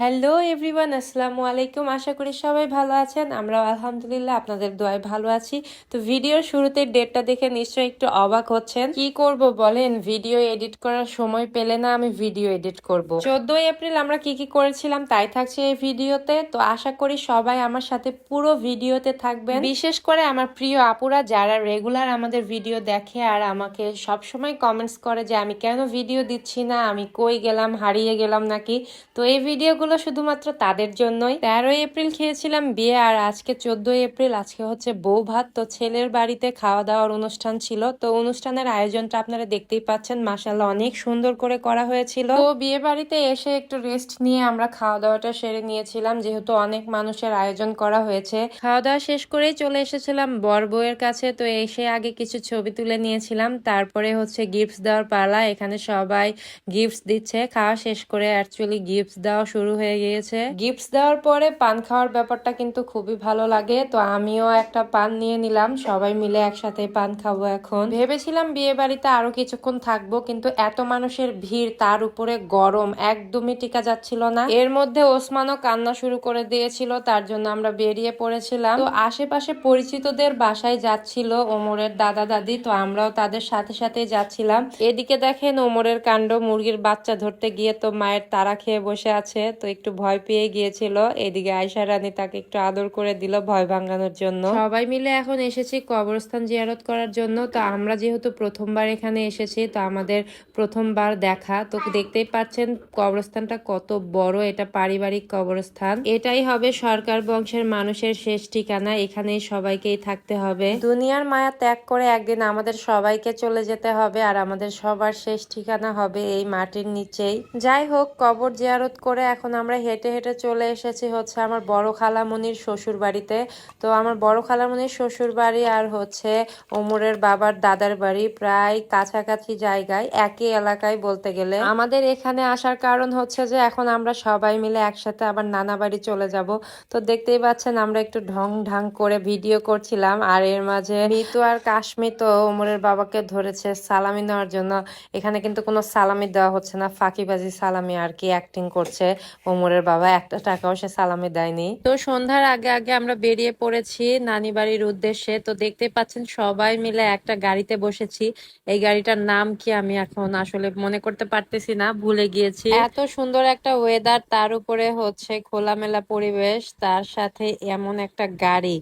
Hello everyone আসসালামু আলাইকুম আশা করি সবাই ভালো আছেন। আমরাও আলহামদুলিল্লাহ আপনাদের দোয়ায় ভালো আছি। তো ভিডিওর শুরুতে ডেটটা দেখে নিশ্চয়ই একটু অবাক হচ্ছেন। কি করব বলেন? ভিডিও এডিট করার সময় পেলে না আমি ভিডিও এডিট করব। চোদ্দই এপ্রিল আমরা কি কি করেছিলাম তাই থাকছে এই ভিডিওতে। তো আশা করি সবাই আমার সাথে পুরো ভিডিওতে থাকবেন। বিশেষ করে আমার প্রিয় আপুরা যারা রেগুলার আমাদের ভিডিও দেখে আর আমাকে সব সময় কমেন্টস করে যে, আমি কেন ভিডিও দিচ্ছি না? আমি কই গেলাম? হারিয়ে গেলাম নাকি? তো এই ভিডিওগুলো শুধুমাত্র তাদের জন্যই। তেরোই এপ্রিল খেয়েছিলাম বিয়ে আর আজকে চোদ্দই এপ্রিল, আজকে হচ্ছে বউ ভাত। তো ছেলের বাড়িতে খাওয়া দাওয়ার অনুষ্ঠান ছিল। তো অনুষ্ঠানের আয়োজনটা আপনারা দেখতেই পাচ্ছেন। মাসাল্লাহ অনেক সুন্দর করে করা হয়েছিল। তো বিয়ে বাড়িতে এসে একটু রেস্ট নিয়ে আমরা খাওয়া দাওয়াটা সেরে নিয়েছিলাম। যেহেতু অনেক মানুষের আয়োজন করা হয়েছে। খাওয়া দাওয়া শেষ করেই চলে এসেছিলাম বর বউয়ের কাছে। তো এসে আগে কিছু ছবি তুলে নিয়েছিলাম। তারপরে হচ্ছে গিফটস দেওয়ার পালা। এখানে সবাই গিফটস দিচ্ছে। খাওয়া শেষ করে অ্যাকচুয়ালি গিফটস দেওয়া শুরু হয়ে গিয়েছে। গিফটস দেওয়ার পরে পান খাওয়ার ব্যাপারটা কিন্তু খুবই ভালো লাগে, তো আমিও একটা পান নিয়ে নিলাম, সবাই মিলে একসাথে পান খাব এখন। ভেবেছিলাম বিয়ে বাড়িতে আরও কিছুক্ষণ থাকব, কিন্তু এত মানুষের ভিড়, তার উপরে গরম, একদমই টিকা যাচ্ছিল না। এর মধ্যে ওসমানও কান্না শুরু করে দিয়েছিল, তার জন্য আমরা বেরিয়ে পড়েছিলাম। তো আশেপাশে পরিচিতদের বাসায় যাচ্ছিল ওমরের দাদা দাদি, তো আমরাও তাদের সাথে সাথে যাচ্ছিলাম। এদিকে দেখেন ওমরের কাণ্ড, মুরগির বাচ্চা ধরতে গিয়ে তো মায়ের তারা খেয়ে বসে আছে, তো একটু ভয় পেয়ে গিয়েছিল। এদিকে আয়সা রানী তাকে একটু আদর করে দিল ভয় ভাঙানোর জন্য। সবাই মিলে এখন এসেছি কবরস্থান জিয়ারত করার জন্য। তো আমরা যেহেতু প্রথমবার এখানে এসেছি তো আমাদের প্রথমবার দেখা। তো দেখতেই পাচ্ছেন কবরস্থানটা কত বড় এটা পারিবারিক কবরস্থান। এটাই হবে সরকার বংশের মানুষের শেষ ঠিকানা। এখানেই সবাইকেই থাকতে হবে। দুনিয়ার মায়া ত্যাগ করে একদিন আমাদের সবাইকে চলে যেতে হবে আর আমাদের সবার শেষ ঠিকানা হবে এই মাটির নিচেই। যাই হোক কবর জিয়ারত করে এখন আমরা হেঁটে হেঁটে চলে এসেছি হচ্ছে আমার বড় খালামনির শ্বশুর বাড়িতে তো আমার বড় খালামনির শ্বশুর বাড়ি আর হচ্ছে ওমরের বাবার দাদার বাড়ি প্রায় কাছাকাছি জায়গায়, একই এলাকায় বলতে গেলে। আমাদের এখানে আসার কারণ হচ্ছে যে এখন আমরা সবাই মিলে একসাথে আবার নানা বাড়ি চলে যাব। তো দেখতেই পাচ্ছেন আমরা একটু ঢং ঢাং করে ভিডিও করছিলাম আর এর মাঝে মিতু আর কাশ্মীর তো ওমরের বাবাকে ধরেছে সালামি নেওয়ার জন্য। এখানে কিন্তু কোনো সালামি দেওয়া হচ্ছে না, ফাঁকিবাজি, সালামি আর কি অ্যাক্টিং করছে। ওমরের বাবা একটা টাকাও সে সালামে দেয়নি। তো সন্ধ্যার আগে আগে আমরা বেরিয়ে পড়েছি নানি বাড়ির উদ্দেশ্যে। তো দেখতে পাচ্ছেন সবাই মিলে একটা গাড়িতে বসেছি। এই গাড়িটার নাম কি আমি এখন আসলে মনে করতে পারতেছি না ভুলে গিয়েছি। এত সুন্দর একটা ওয়েদার তার উপরে হচ্ছে খোলামেলা পরিবেশ তার সাথে এমন একটা গাড়ি।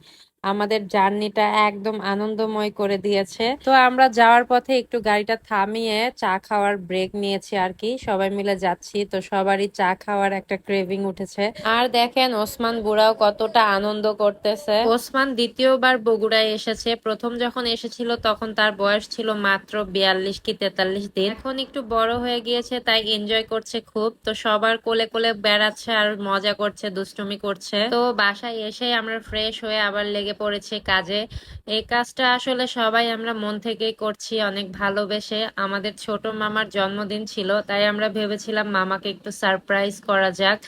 আমাদের জার্নিটা একদম আনন্দময় করে দিয়েছে। তো আমরা যাওয়ার পথে একটু গাড়িটা থামিয়ে চা খাওয়ার ব্রেক নিয়েছি আর কি। সবাই মিলে যাচ্ছি, তো সবারই চা খাওয়ার একটা ক্রেভিং উঠেছে। আর দেখেন ওসমান বুড়াও কতটা আনন্দ করতেছে। ওসমান দ্বিতীয়বার বগুড়ায় এসেছে। প্রথম যখন এসেছিল তখন তার বয়স ছিল মাত্র বিয়াল্লিশ কি তেতাল্লিশ দিন। এখন একটু বড় হয়ে গিয়েছে, তাই এনজয় করছে খুব। তো সবার কোলে কোলে বেড়াচ্ছে আর মজা করছে, দুষ্টুমি করছে। তো বাসায় এসে আমরা ফ্রেশ হয়ে আবার লেগে পড়েছে কাজে। এই কাজটা আসলে সবাই আমরা মন থেকেই করছি, অনেক ভালোবেসে। আমাদের ছোট মামার জন্মদিন ছিল, তাই আমরা ভেবেছিলাম মামাকে একটু সারপ্রাইজ করা যাক।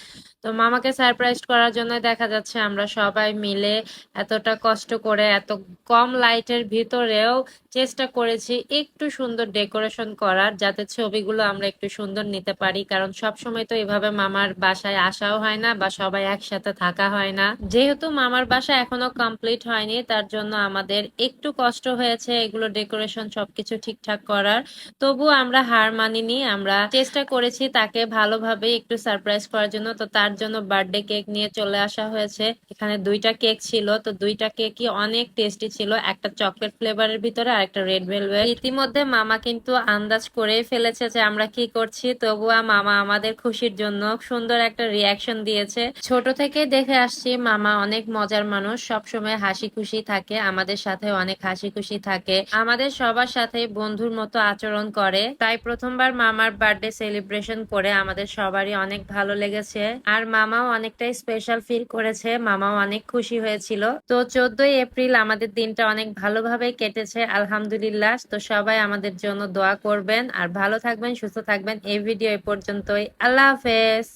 তো মামাকে সারপ্রাইজ করার জন্য দেখা যাচ্ছে আমরা সবাই মিলে এতটা কষ্ট করে, এত কম লাইটের ভিতরেও চেষ্টা করেছি একটু সুন্দর ডেকোরেশন করার, যাতে ছবিগুলো আমরা একটু সুন্দর নিতে পারি। কারণ সব সময় তো এভাবে মামার বাসায় আসাও হয় না বা সবাই একসাথে থাকা হয় না। যেহেতু মামার বাসা এখনও কমপ্লিট হয়নি, তার জন্য আমাদের একটু কষ্ট হয়েছে এগুলো ডেকোরেশন সবকিছু ঠিকঠাক করার। তবু আমরা হার মানিনি, আমরা চেষ্টা করেছি তাকে ভালোভাবে একটু সারপ্রাইজ করার জন্য। তো তার জন্য বার্থডে কেক নিয়ে চলে আসা হয়েছে। এখানে দুইটা কেক ছিল, তো দুইটা কেকই অনেক টেস্টি ছিল। একটা চকলেট ফ্লেভারের ভিতরে আর একটা রেড ভেলভেট ইতিমধ্যে মামা কিন্তু আন্দাজ করেই ফেলেছে যে আমরা কি করছি। তবুয়া মামা আমাদের খুশির জন্য সুন্দর একটা রিয়াকশন দিয়েছে। ছোট থেকে দেখে আসছি মামা অনেক মজার মানুষ। সবসময় হাসি খুশি থাকে, আমাদের সাথে অনেক হাসি খুশি থাকে। আমাদের সবার সাথে বন্ধুর মতো আচরণ করে। তাই প্রথমবার মামার বার্থডে সেলিব্রেশন করে আমাদের সবারই অনেক ভালো লেগেছে। আর মামাও অনেকটাই স্পেশাল ফিল করেছে, মামাও অনেক খুশি হয়েছিল। তো চোদ্দই এপ্রিল আমাদের দিনটা অনেক ভালোভাবে কেটেছে, আলহামদুলিল্লাহ। তো সবাই আমাদের জন্য দোয়া করবেন আর ভালো থাকবেন, সুস্থ থাকবেন। এই ভিডিও এ পর্যন্তই। আল্লাহ হাফেজ।